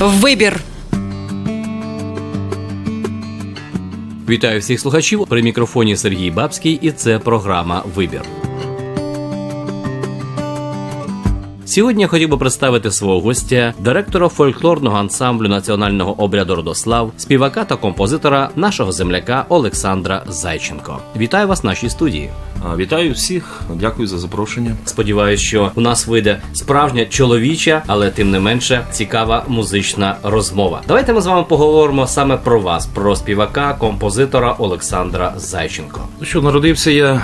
Вибір. Вітаю всіх слухачів при мікрофоні Сергій Бабський, і це програма Вибір. Сьогодні я хотів би представити свого гостя, директора фольклорного ансамблю національного обряду Родослав, співака та композитора нашого земляка Олександра Зайченко. Вітаю вас в нашій студії. Вітаю всіх, дякую за запрошення. Сподіваюсь, що у нас вийде справжня чоловіча, але тим не менше цікава музична розмова. Давайте ми з вами поговоримо саме про вас, про співака, композитора Олександра Зайченко. Ну що, народився я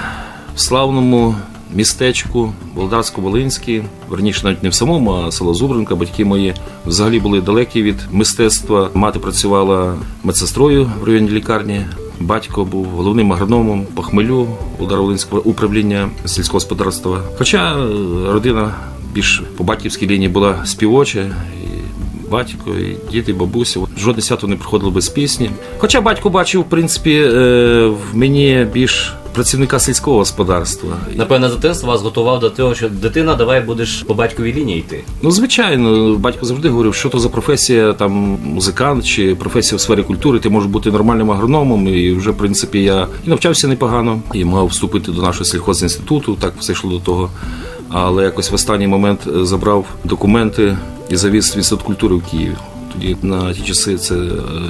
в славному містечку Володарсько-Волинській, верніше навіть не в самому, а село Зубринка. Батьки мої взагалі були далекі від мистецтва. Мати працювала медсестрою в районній лікарні. Батько був головним агрономом по хмелю Володарського управління сільського господарства. Хоча е, родина більш по батьківській лінії була співоча. батько, і діти, бабуся. Жодне свято не проходило без пісні. Хоча батько бачив, в принципі, е, в мені більш працівника сільського господарства. Напевне, з дитинства вас готував до того, що дитина, давай будеш по батьковій лінії йти. Ну, звичайно, батько завжди говорив, що то за професія, там музикант чи професія в сфері культури. Ти можеш бути нормальним агрономом. І вже, в принципі, я і навчався непогано, і мав вступити до нашого сільхозінституту. Так все йшло до того. Але якось в останній момент е, забрав документи і завіз в інститут культури в Києві. Тоді на ті часи це е,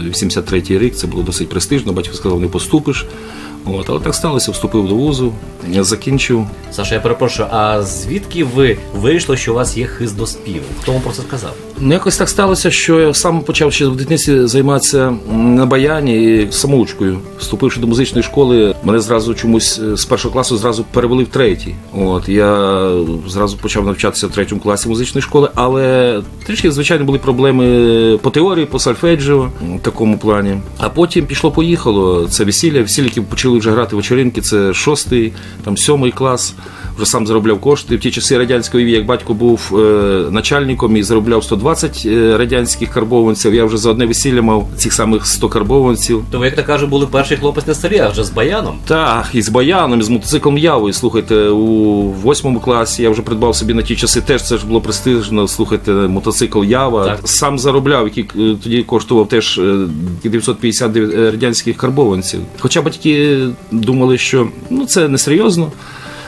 83-й рік, це було досить престижно. Батько сказав, не поступиш. От, але так сталося, вступив до вузу, я закінчив. Саша, я перепрошую, а звідки ви вийшло, що у вас є хист до співу? Хто вам про це сказав? Ну, якось так сталося, що я сам почав ще в дитинстві займатися на баяні і самоучкою. Вступивши до музичної школи, мене зразу чомусь е, з першого класу зразу перевели в третій. От я зразу почав навчатися в третьому класі музичної школи, але трішки, звичайно, були проблеми по теорії, по сольфеджіо в такому плані. А потім пішло-поїхало. Це весілля. Весілля, які почали вже грати вечоринки. Це шостий, там сьомий клас. Вже сам заробляв кошти. В ті часи радянської війни, як батько був е, начальником і заробляв 120 е, радянських карбованців. Я вже за одне весілля мав цих самих 100 карбованців. То ви, як то кажуть, були перший хлопець на селі, а вже з баяном. Так, і з баяном, і з мотоциклом Явою. Слухайте, у восьмому класі я вже придбав собі на ті часи. Теж це ж було престижно. Слухайте, мотоцикл Ява. Так. Сам заробляв, який е, тоді коштував теж е, 950 радянських карбованців. Хоча батьки думали, що ну це несерйозно.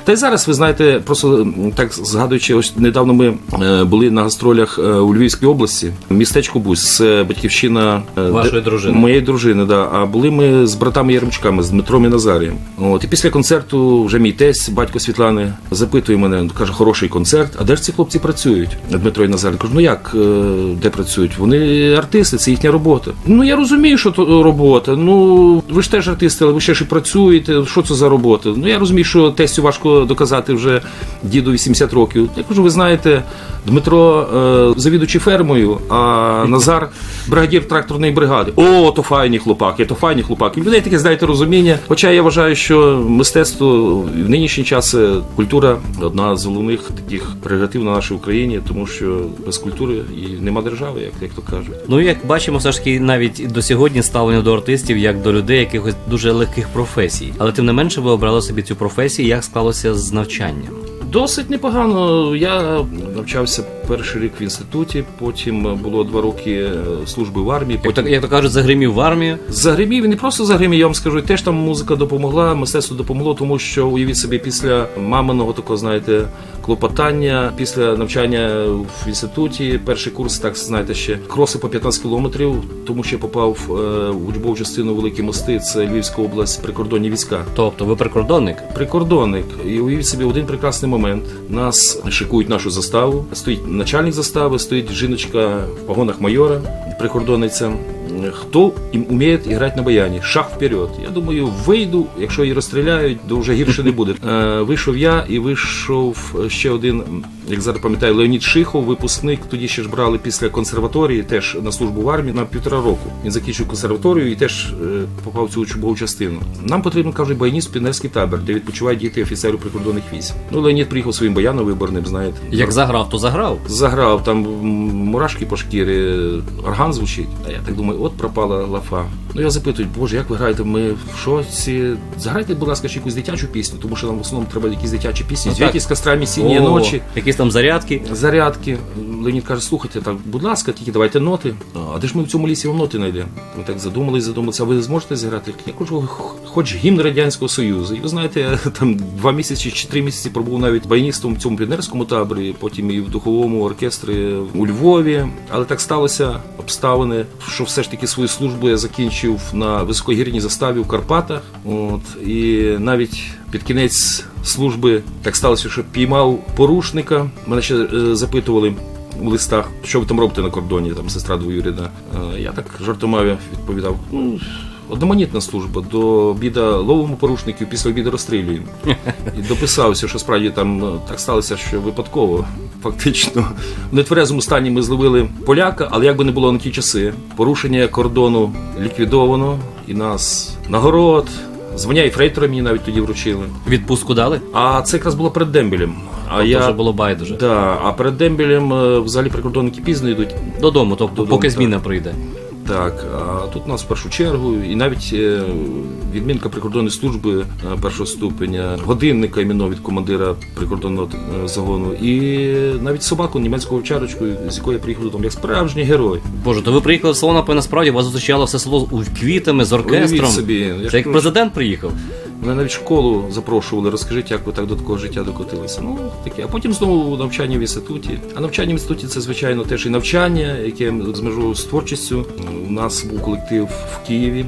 Та й зараз ви знаєте, просто так згадуючи, ось недавно ми е, були на гастролях е, у Львівській області, містечко Бусь, це батьківщина е, Вашої дружини. Моєї дружини, да. А були ми з братами Яремчуками, з Дмитром і Назарієм. От і після концерту вже мій тесть, батько Світлани, запитує мене, каже, хороший концерт. А де ж ці хлопці працюють? Дмитро і Назарій. Кажу, ну як де працюють? Вони артисти, це їхня робота. Ну я розумію, що то робота. Ну ви ж теж артисти, але ви ще ж і працюєте. Що це за робота? Ну я розумію, що тестю важко доказати вже діду 80 років. Я кажу, ви знаєте, Дмитро е, завідуючий фермою, а Назар бригадір тракторної бригади. О, то файні хлопаки, то файні хлопаки. Людей таке знаєте розуміння. Хоча я вважаю, що мистецтво в нинішній час е, культура одна з головних таких прерогатив на нашій Україні, тому що без культури і нема держави, як, як то кажуть. Ну як бачимо, все ж таки навіть до сьогодні ставлення до артистів як до людей якихось дуже легких професій. Але тим не менше ви обрали собі цю професію, як склалося з навчанням. Досить непогано. Я навчався перший рік в інституті, потім було два роки е, служби в армії. Як Потім то, як то кажуть, загримів в армію. Загримів і не просто загримів, я вам скажу, теж там музика допомогла, мистецтво допомогло, тому що уявіть собі, після маминого такого, знаєте, клопотання, після навчання в інституті, перший курс, так знаєте, ще кроси по 15 кілометрів, тому що я попав е, в учбову частину Великі мости, це Львівська область, прикордонні війська. Тобто ви прикордонник. Прикордонник, і уявіть собі один прекрасний момент. Нас шикують нашу заставу. Стоїть начальник застави, стоїть жіночка в погонах майора, прикордонниця. Хто і вміє грати на баяні? Шаг вперед. Я думаю, вийду, якщо її розстріляють, то вже гірше не буде. Е, вийшов я і вийшов ще один, як зараз пам'ятаю, Леонід Шихов, випускник. Тоді ще ж брали після консерваторії, теж на службу в армії на півтора року. Він закінчив консерваторію і теж е, попав в цю учбову частину. Нам потрібно кажуть баяніст піонерський табір, де відпочивають діти офіцерів прикордонних військ. Ну Леонід приїхав своїм баяном виборним, знаєте. Як заграв, то заграв. Заграв там мурашки по шкірі, орган звучить. А я так думаю, от пропала лафа. Ну я запитую, боже, як ви граєте? Ми в шоці? Заграйте, будь ласка, ще якусь дитячу пісню, тому що нам в основному треба якісь дитячі пісні. Ну, Зв'язки з кострами сіні О, ночі. Якісь там зарядки. Зарядки. Леонід каже, слухайте, так, будь ласка, тільки давайте ноти. А де ж ми в цьому лісі вам ноти знайдемо? Ми так задумались, задумалися, а ви зможете зіграти? Я кажу, хоч гімн Радянського Союзу. І ви знаєте, я там два місяці чи три місяці пробув навіть баяністом в цьому піонерському таборі, потім і в духовому оркестрі у Львові. Але так сталося обставини, що все ж таки свою службу я закінчив на високогірній заставі в Карпатах. От, і навіть під кінець служби так сталося, що піймав порушника. Мене ще е, запитували у листах, що ви там робите на кордоні, там сестра двоюрідна. Е, Я так жартомаві відповідав. Ну, одноманітна служба, до обіда ловимо порушників, після обіду розстрілюємо. І дописався, що справді там е, так сталося, що випадково, фактично. В нетверезому стані ми зловили поляка, але як би не було на ті часи, порушення кордону ліквідовано, і нас нагород. Звання і фрейтора мені навіть тоді вручили. Відпустку дали? А це якраз було перед дембелем. А Тобто я вже було байдуже. Да, а перед дембелем е, взагалі прикордонники пізно йдуть. Додому, тобто Додому, поки так. зміна прийде. Так, а тут нас в першу чергу, і навіть е, відмінка прикордонної служби е, першого ступеня, годинника іменно від командира прикордонного е, загону, і навіть собаку німецького овчарочку, з якої я приїхав додому, як справжній герой. Боже, то ви приїхали в село, напевно, насправді вас зустрічало все село у квітами з оркестром. Собі, Це як кажу, президент приїхав. Мене навіть школу запрошували, розкажіть, як ви так до такого життя докотилися. Ну, таке. А потім знову навчання в інституті. А навчання в інституті це, звичайно, теж і навчання, яке змежу з творчістю. У нас був колектив в Києві,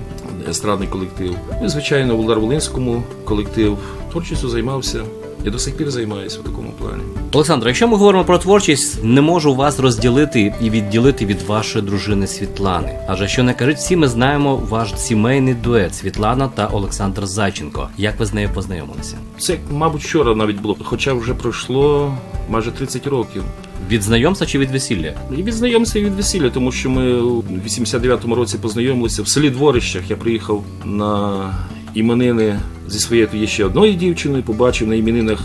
естрадний колектив. Ну, І, звичайно, в Удар-Волинському колектив. Творчістю займався. І до сих пір займаюся в такому плані. Олександр, якщо ми говоримо про творчість, не можу вас розділити і відділити від вашої дружини Світлани. Адже що не кажуть, всі ми знаємо ваш сімейний дует Світлана та Олександр Зайченко. Як ви з нею познайомилися? Це, мабуть, вчора навіть було, хоча вже пройшло майже 30 років. Від знайомства чи від весілля? І від знайомства і від весілля, тому що ми у 89-му році познайомилися в селі Дворищах. Я приїхав на іменини зі своєю тоді ще одною дівчиною, побачив на іменинах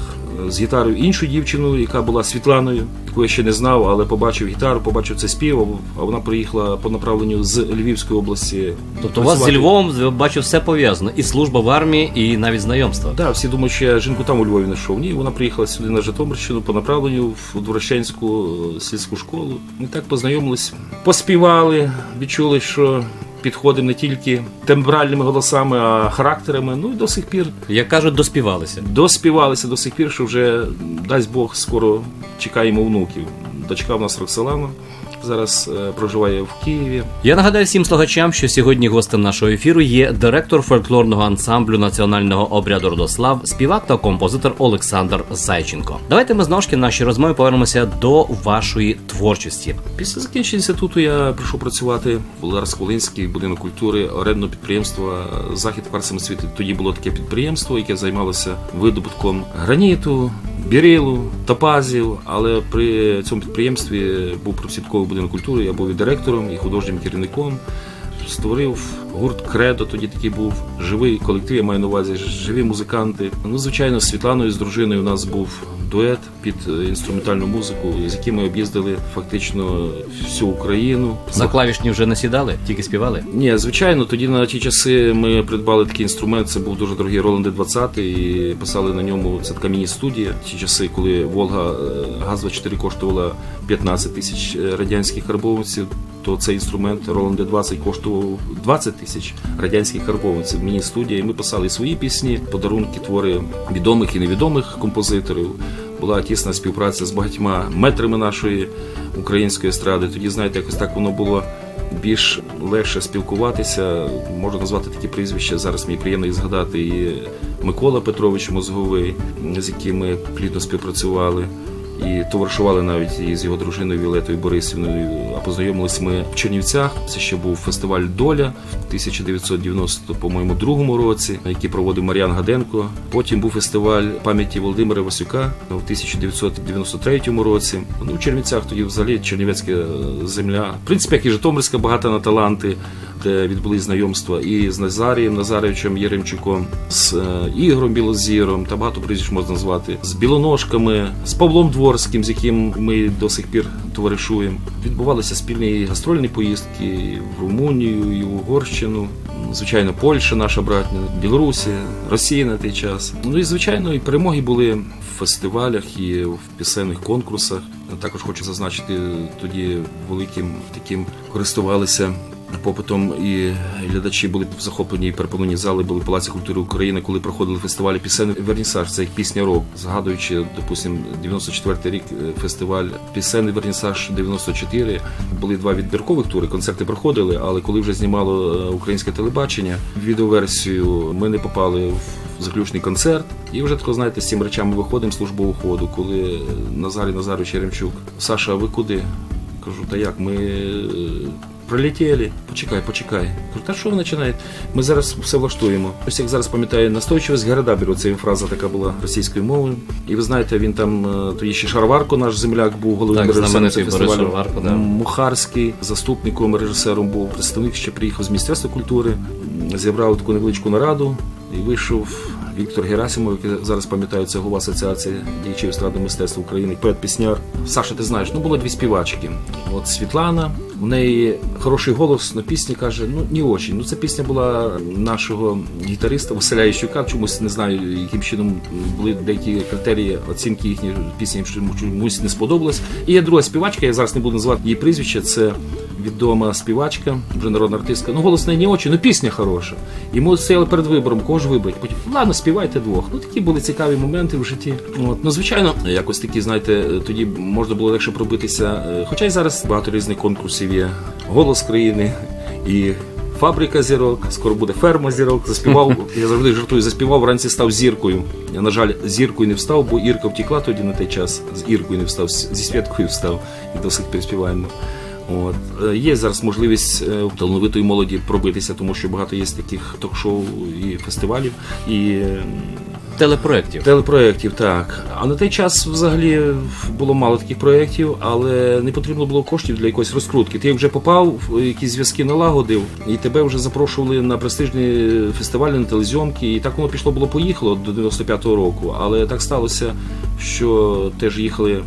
е, з гітарою іншу дівчину, яка була Світланою, яку я ще не знав, але побачив гітару, побачив це спів, а вона приїхала по направленню з Львівської області. Тобто у вас зі. Львовом бачу все пов'язано. І служба в армії, і навіть знайомство. Так, всі думають, що я жінку там у Львові знайшов. Ні, вона приїхала сюди на Житомирщину по направленню в Дворощенську е, сільську школу. І так познайомились, поспівали, відчули, що підходимо не тільки тембральними голосами, а характерами. Ну і до сих пір Як кажуть, доспівалися. доспівалися до сих пір, що вже дасть Бог скоро чекаємо внуків. Дочка в нас Роксолана зараз е, проживає в Києві. Я нагадаю всім слухачам, що сьогодні гостем нашого ефіру є директор фольклорного ансамблю національного обряду Родослав, співак та композитор Олександр Зайченко. Давайте ми знову ж нашій розмові повернемося до вашої творчості. Після закінчення інституту я прийшов працювати в Володарсько-Волинський будинок культури, орендне підприємство Захід Парсами світу. Тоді було таке підприємство, яке займалося видобутком граніту, бірилу, топазів. Але при цьому підприємстві був профсвітковий будинок культури, я був і директором, і художнім керівником. Створив гурт Кредо, тоді такий був живий колектив, я маю на увазі живі музиканти. Ну, звичайно, з Світланою, з дружиною у нас був дует під е, інструментальну музику, з яким ми об'їздили фактично всю Україну. За клавішні вже не сідали, тільки співали. Ні, звичайно, тоді на ті часи ми придбали такий інструмент. Це був дуже дорогий Roland D20 і писали на ньому. Це така міні-студія. Ті часи, коли Волга е, ГАЗ-24 коштувала 15 тисяч е, радянських карбованців, то цей інструмент Roland D20 коштував 20 тисяч радянських карбованців. Міні-студія. І ми писали свої пісні, подарунки, твори відомих і невідомих композиторів. Була тісна співпраця з багатьма метрами нашої української естради. Тоді, знаєте, якось так воно було більш легше спілкуватися. Можу назвати такі прізвища. Зараз мені приємно їх згадати. І Микола Петрович Мозговий, з яким ми плідно співпрацювали. І товаришували навіть із його дружиною Віолетою Борисівною. А познайомились ми в Чернівцях. Це ще був фестиваль Доля в 1990, по-моєму, другому році, який проводив Мар'ян Гаденко. Потім був фестиваль пам'яті Володимира Васюка в 1993 році. Ну, в Чернівцях тоді взагалі Чернівецька земля. В принципі, як і Житомирська багата на таланти. Де відбулись знайомства і з Назарієм Назаревичем Єремчуком, з е, Ігорем Білозіром, та багато прізвищ можна назвати, з Білоножками, з Павлом Дворським, з яким ми до сих пір товаришуємо. Відбувалися спільні гастрольні поїздки в Румунію, і в Угорщину. Звичайно, Польща, наша братня, Білорусі, Росія на той час. Ну і звичайно, і перемоги були в фестивалях і в пісенних конкурсах. Також хочу зазначити, тоді великим таким користувалися попитом і глядачі були захоплені і переповнені зали були Палаці культури України, коли проходили фестивалі пісенний вернісаж. Це як пісня рок, згадуючи, допустим, 94-й рік е, фестиваль пісенний вернісаж 94. Були два відбіркових тури. Концерти проходили, але коли вже знімало е, українське телебачення, відеоверсію ми не попали в заключний концерт. І вже тако, знаєте, з цими речами виходимо з службового ходу, коли е, Назарій Назарович Яремчук, Саша, ви куди? Кажу, та як, ми прилетіли. Почекай, почекай. Кажу, та що ви починаєте? Ми зараз все влаштуємо. Ось як зараз пам'ятаю, настойчивість города беру. Це фраза така була російською мовою. І ви знаєте, він там е, тоді ще Шароварко, наш земляк, був головним Так, режисером цього фестивалю. Шароварко, да. Мухарський, заступником режисером був. Представник ще приїхав з Міністерства культури, зібрав таку невеличку нараду і вийшов. Віктор Герасимов, який зараз пам'ятаю, це голова асоціації діячів естрадного мистецтва України, поет пісняр. Саша, ти знаєш, ну було дві співачки. От Світлана, в неї хороший голос, але пісня каже, ну не очень. Ну, ця пісня була нашого гітариста Василя Іщука. Чомусь не знаю, яким чином були деякі критерії оцінки їхньої пісні, чомусь не сподобалось. І є друга співачка, я зараз не буду називати її прізвище. Це відома співачка, вже народна артистка. Ну, голос не очі, ну пісня хороша. Ми стояли перед вибором, кого ж вибрати. Потім, ладно, співайте двох. Ну такі були цікаві моменти в житті. От. Ну, звичайно, якось такі, знаєте, тоді можна було легше пробитися. Е, Хоча й зараз багато різних конкурсів є. Голос країни і. Фабрика зірок, скоро буде ферма зірок. Заспівав, я завжди жартую, заспівав, вранці став зіркою. Я, на жаль, зіркою не встав, бо Ірка втекла тоді на той час. З Іркою не встав, зі Святкою встав і до сих пір співаємо. От. Е, Є зараз можливість е, у талановитої молоді пробитися, тому що багато є таких ток-шоу і фестивалів, і е, Телепроєктів. телепроєктів, так. А на той час взагалі було мало таких проєктів, але не потрібно було коштів для якоїсь розкрутки. Ти вже попав, якісь зв'язки налагодив, і тебе вже запрошували на престижні фестивалі, на телезйомки. І так воно пішло було поїхало до 95-го року. Але так сталося, що теж їхали.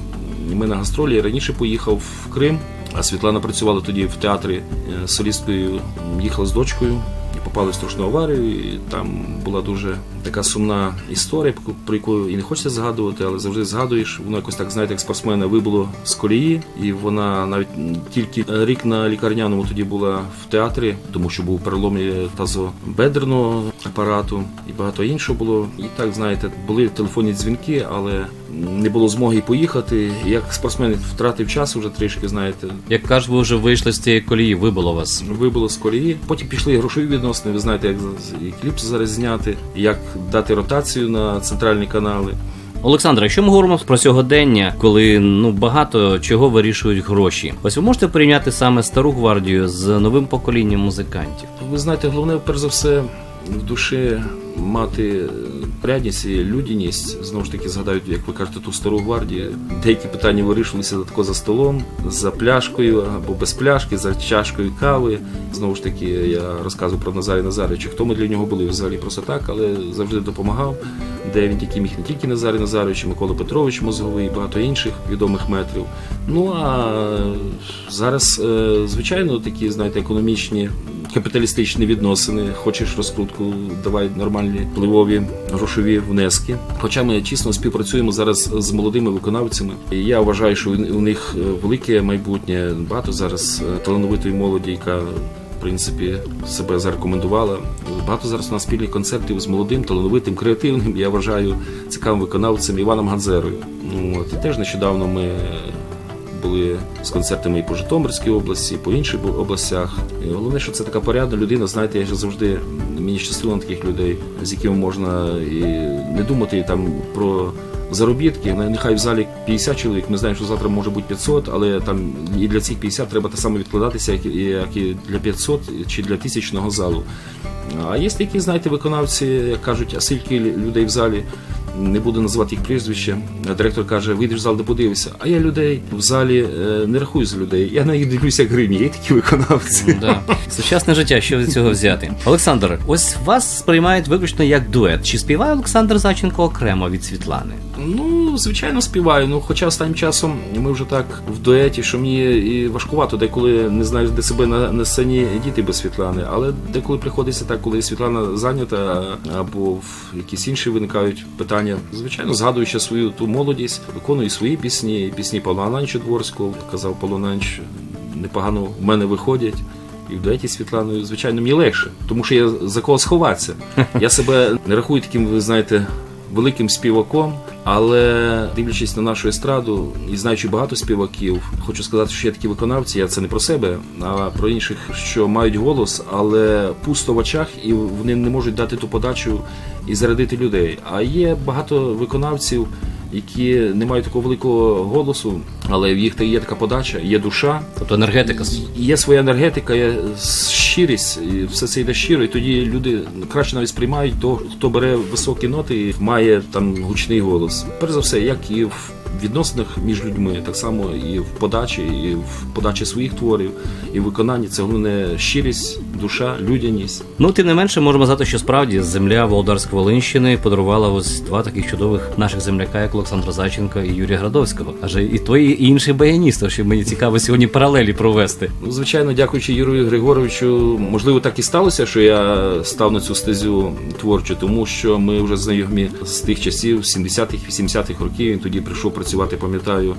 Ми на гастролі. Я раніше поїхав в Крим, а Світлана працювала тоді в театрі е, солісткою, їхала з дочкою і попали в страшну аварію. І там була дуже така сумна історія, про яку і не хочеться згадувати, але завжди згадуєш. Воно якось так, знаєте, як спортсмена вибуло з колії, і вона навіть тільки рік на лікарняному тоді була в театрі, тому що був перелом тазобедреного апарату і багато іншого було. І так, знаєте, були телефонні дзвінки, але не було змоги поїхати. Як спортсмен втратив час вже трішки, знаєте, Як кажуть, ви вже вийшли з цієї колії, вибило вас. вибило з колії. Потім пішли і грошові відносини. Ви знаєте, як і кліп зараз зняти, як дати ротацію на центральні канали. Олександр, якщо ми говоримо про сьогодення, коли ну багато чого вирішують гроші, ось ви можете порівняти саме стару гвардію з новим поколінням музикантів. Ви знаєте, головне, перш за все, в душі мати порядність і людяність. Знову ж таки, згадаю, як ви кажете, ту стару гвардію. Деякі питання вирішувалися тако за столом, за пляшкою або без пляшки, за чашкою кави. Знову ж таки, я розказував про Назарія Назаровича. Хто ми для нього були взагалі просто так, але завжди допомагав. Де він тільки міг не тільки Назарій Назарович, Микола Петрович Мозговий, і багато інших відомих метрів. Ну а зараз, е, звичайно, такі, знаєте, економічні капіталістичні відносини. Хочеш розкрутку, давай нормальні впливові грошові внески. Хоча ми чесно співпрацюємо зараз з молодими виконавцями. І я вважаю, що у них е, велике майбутнє. Багато зараз е, талановитої молоді, яка в принципі себе зарекомендувала. Багато зараз у нас спільних концертів з молодим, талановитим, креативним. Я вважаю цікавим виконавцем Іваном Ганзерою. От і теж нещодавно ми були з концертами і по Житомирській області, і по інших областях. І головне, що це така порядна людина. Знаєте, я завжди мені щастило на таких людей, з якими можна і не думати там про. Заробітки, нехай в залі 50 чоловік. Ми знаємо, що завтра може бути 500, але там і для цих 50 треба те саме відкладатися, і, як і для 500 чи для тисячного залу. А є такі, знаєте, виконавці, як кажуть, а скільки людей в залі, не буду називати їх прізвище. Директор каже: вийдеш в зал, де подивишся. А я людей в залі е, не рахую за людей. Я на їх дивлюся як гривні. Є такі виконавці. Да. Сучасне життя, що від цього взяти. Олександр, ось вас сприймають виключно як дует. Чи співає Олександр Заченко окремо від Світлани? Ну, звичайно, співаю. Ну, хоча останнім часом ми вже так в дуеті, що мені і важкувато, деколи не знаю, де себе на, на сцені діти без Світлани. Але деколи приходиться так, коли Світлана зайнята, або в якісь інші виникають питання. Звичайно, згадуючи свою ту молодість, виконую свої пісні, пісні Павла Ананча Дворського. Казав Павло Ананч, непогано в мене виходять. І в дуеті Світланою, звичайно, мені легше, тому що я за кого сховатися. Я себе не рахую таким, ви знаєте, великим співаком, але дивлячись на нашу естраду і знаючи багато співаків, хочу сказати, що є такі виконавці. Я це не про себе, а про інших, що мають голос, але пусто в очах, і вони не можуть дати ту подачу і зарядити людей. А є багато виконавців. Які не мають такого великого голосу, але в їх є така подача, є душа, Тобто енергетика. Є своя енергетика, є щирість, і все це йде щиро, і тоді люди краще навіть сприймають того, хто бере високі ноти і має там гучний голос. Перш за все, як і в відносинах між людьми, так само і в подачі, і в подачі своїх творів, і в виконанні це головне щирість, душа, людяність. Ну, тим не менше, можемо сказати, що справді земля Володарсько-Волинщини подарувала ось два таких чудових наших земляка, як Олександра Зайченка і Юрія Градовського. Аже і той, і інший баяніст, що мені цікаво сьогодні паралелі провести. Ну, звичайно, дякуючи Юрію Григоровичу, можливо, так і сталося, що я став на цю стезю творчу, тому що ми вже знайомі з тих часів, 70-х, 80-х років. Він тоді прийшов працювати, пам'ятаю,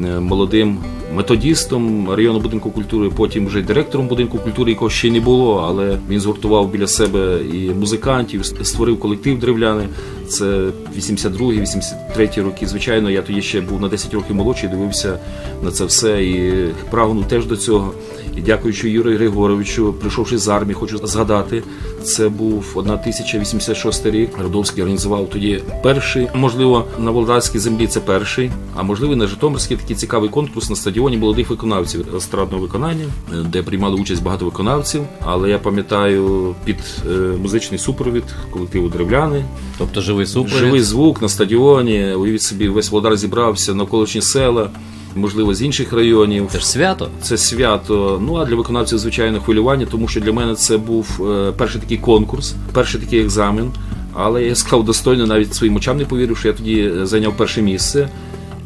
молодим методістом районного будинку культури, потім вже й директором будинку культури, якого ще не було, але він згуртував біля себе і музикантів, створив колектив древляни. Це 82-83 роки. Звичайно, я тоді ще був на 10 років молодший, дивився на це все і прагнув теж до цього. І дякуючи Юрію Григоровичу, прийшовши з армії, хочу згадати, це був 1086 рік. Радовський організував тоді перший, можливо, на Володарській землі це перший, а можливо, на Житомирській такий цікавий конкурс на стадіоні молодих виконавців естрадного виконання, де приймали участь багато виконавців. Але я пам'ятаю під е, музичний супровід колективу Древляни, Тобто живий супровід. Живий звук на стадіоні. Уявіть собі, весь Володар зібрався навколишні села, можливо, з інших районів. Це ж свято. Це свято. Ну а для виконавців, звичайно, хвилювання, тому що для мене це був е, перший такий конкурс, перший такий екзамен. Але я склав достойно, навіть своїм очам не повірив, що я тоді е, зайняв перше місце.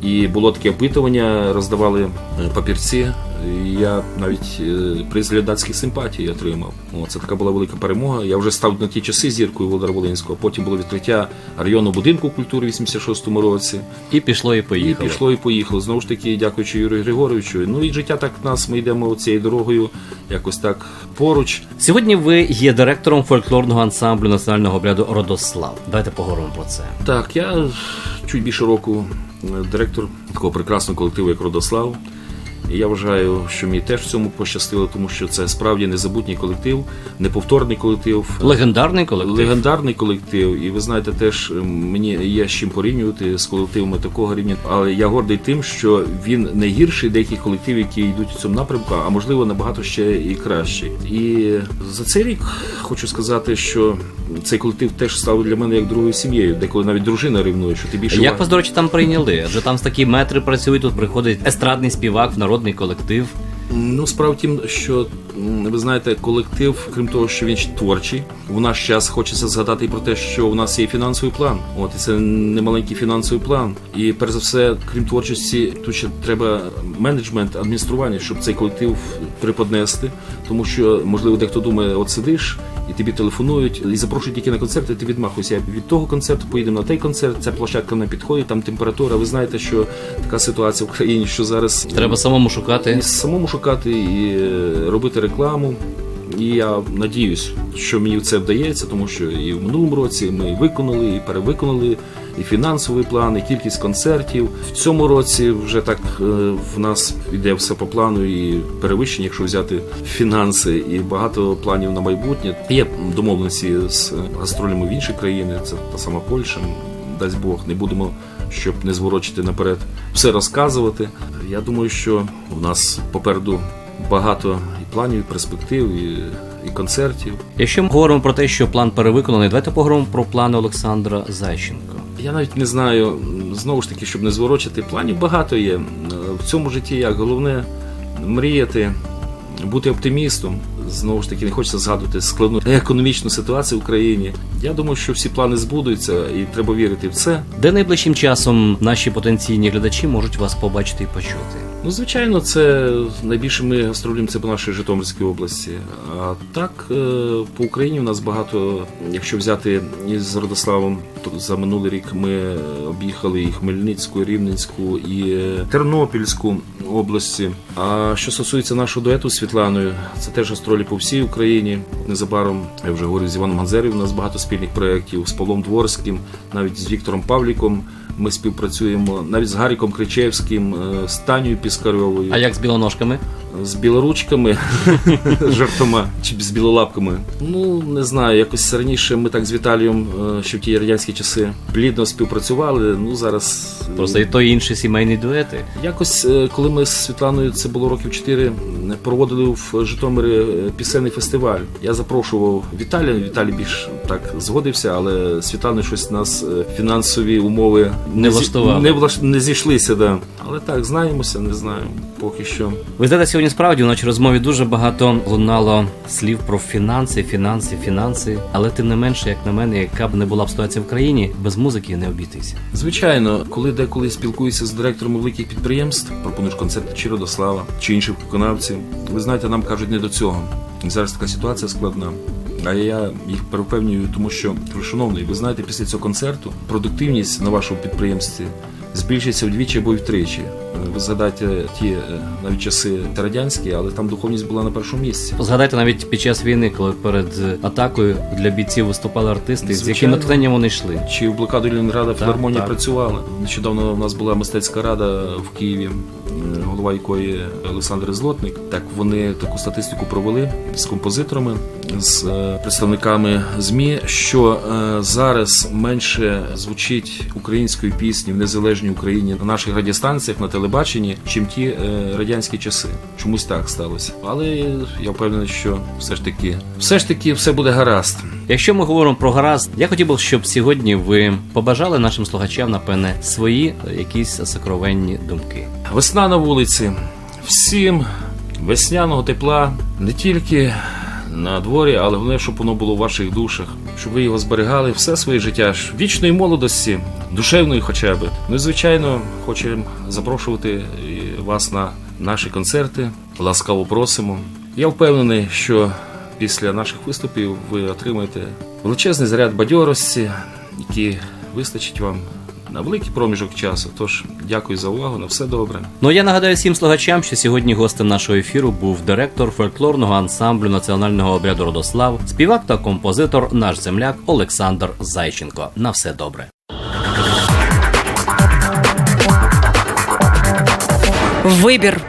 І було таке опитування, роздавали папірці. Я навіть е, приз глядацьких симпатій отримав. О, це така була велика перемога. Я вже став на ті часи зіркою Володара Волинського. Потім було відкриття районного будинку культури в 86-му році. І пішло, і І пішло і поїхало. Знову ж таки, дякуючи Юрію Григоровичу. Ну і життя так в нас. Ми йдемо цією дорогою, якось так поруч. Сьогодні ви є директором фольклорного ансамблю національного обряду Родослав. Давайте поговоримо про це. Так, я чуть більше року е, директор такого прекрасного колективу, як Родослав. І я вважаю, що мені теж в цьому пощастило, тому що це справді незабутній колектив, неповторний колектив. Легендарний колектив. Легендарний колектив, і ви знаєте, теж мені є з чим порівнювати з колективами такого рівня. Але я гордий тим, що він не гірший деяких колективів, які йдуть у цьому напрямку, а можливо набагато ще і кращий. І за цей рік хочу сказати, що цей колектив теж став для мене як другою сім'єю, деколи навіть дружина ревнує, що ти більше Як ва- вас, до речі, там прийняли? Адже там такі метри працюють, тут приходить естрадний співак в народний колектив. Ну, справа в тім, що ви знаєте, колектив, крім того, що він творчий, в наш час хочеться згадати і про те, що у нас є фінансовий план. От і це не маленький фінансовий план. І перш за все, крім творчості, тут ще треба менеджмент, адміністрування, щоб цей колектив приподнести. Тому що, можливо, дехто думає, от сидиш. І тобі телефонують і запрошують тільки на концерт, і ти відмахуєшся. Я від того концерту поїдемо на той концерт. Ця площадка не підходить, там температура. Ви знаєте, що така ситуація в країні, що зараз Треба самому шукати. самому шукати і е, робити рекламу. І я надіюсь, що мені це вдається, тому що і в минулому році ми виконали, і перевиконали і фінансовий план, і кількість концертів. В цьому році вже так е, в нас йде все по плану і перевищення, якщо взяти фінанси, і багато планів на майбутнє. Є домовленості з гастролями в інші країни, це та сама Польща. Дасть Бог, не будемо, щоб не зворочити наперед, все розказувати. Я думаю, що у нас попереду багато і планів, і перспектив, і, і концертів. Якщо ми говоримо про те, що план перевиконаний, давайте поговоримо про плани Олександра Зайченко. Я навіть не знаю, знову ж таки, щоб не зворочити, планів багато є. Е, В цьому житті як головне мріяти, бути оптимістом. Знову ж таки, не хочеться згадувати складну економічну ситуацію в Україні. Я думаю, що всі плани збудуться, і треба вірити в це. Де найближчим часом наші потенційні глядачі можуть вас побачити і почути? Ну, звичайно, це найбільше ми гастролюємо це по нашій Житомирській області. А так е, по Україні у нас багато. Якщо взяти із Родославом, то за минулий рік ми об'їхали і Хмельницьку, і Рівненську, і Тернопільську області. А що стосується нашого дуету з Світланою, це теж гастролі по всій Україні. Незабаром я вже говорив з Іваном Ганзерів. У нас багато спільних проєктів з Павлом Дворським, навіть з Віктором Павліком. Ми співпрацюємо навіть з Гаріком Кричевським, е, з Танею Піскарьовою, А як з білоножками? з білоручками, жартома чи з білолапками. Ну не знаю, якось раніше ми так з Віталієм, е, ще в ті радянські часи, плідно співпрацювали. Ну зараз е, Просто і то і інші сімейні дуети. Якось, коли ми з Світланою, це було років 4, проводили в Житомирі пісенний фестиваль. Я запрошував Віталія. Віталій більш так згодився, але з Світланою щось нас е, фінансові умови Не влаштували. Не, влаш... не зійшлися, да. Але так, знаємося, не знаю. Поки що. Ви знаєте, сьогодні справді в нашій розмові дуже багато лунало слів про фінанси, фінанси, фінанси. Але тим не менше, як на мене, яка б не була б ситуація в країні, без музики не обійтися. Звичайно, коли деколи спілкуюся з директорами великих підприємств, пропонуєш концерти чи Родослава, чи інших виконавців, ви знаєте, нам кажуть не до цього. Зараз така ситуація складна. А я їх перепевнюю, тому що, шановний, ви знаєте, після цього концерту продуктивність на вашому підприємстві збільшиться вдвічі або втричі. Ви згадайте ті е, навіть часи радянські, але там духовність була на першому місці. Згадайте навіть під час війни, коли перед атакою для бійців виступали артисти, з яким натхненням вони йшли. Чи в блокаду Ленінграда філармонія працювала? Нещодавно у нас була мистецька рада в Києві, е, голова якої Олександр Злотник. Так вони таку статистику провели з композиторами, з е, представниками ЗМІ, що е, зараз менше звучить української пісні в незалежній Україні на наших радіостанціях на телебаченні, чим ті е, радянські часи. Чомусь так сталося. Але я впевнений, що все ж таки, все ж таки, все буде гаразд. Якщо ми говоримо про гаразд, я хотів би, щоб сьогодні ви побажали нашим слухачам, напевне, свої е, якісь сокровенні думки. Весна на вулиці. Всім весняного тепла не тільки на дворі, але головне, щоб воно було в ваших душах, щоб ви його зберігали все своє життя, вічної молодості, душевної хоча б. Ну і звичайно, хочемо запрошувати вас на наші концерти. Ласкаво просимо. Я впевнений, що після наших виступів ви отримаєте величезний заряд бадьорості, який вистачить вам на великий проміжок часу. Тож дякую за увагу. На все добре. Ну я нагадаю всім слухачам, що сьогодні гостем нашого ефіру був директор фольклорного ансамблю національного обряду Родослав, співак та композитор, наш земляк Олександр Зайченко. На все добре. Вибір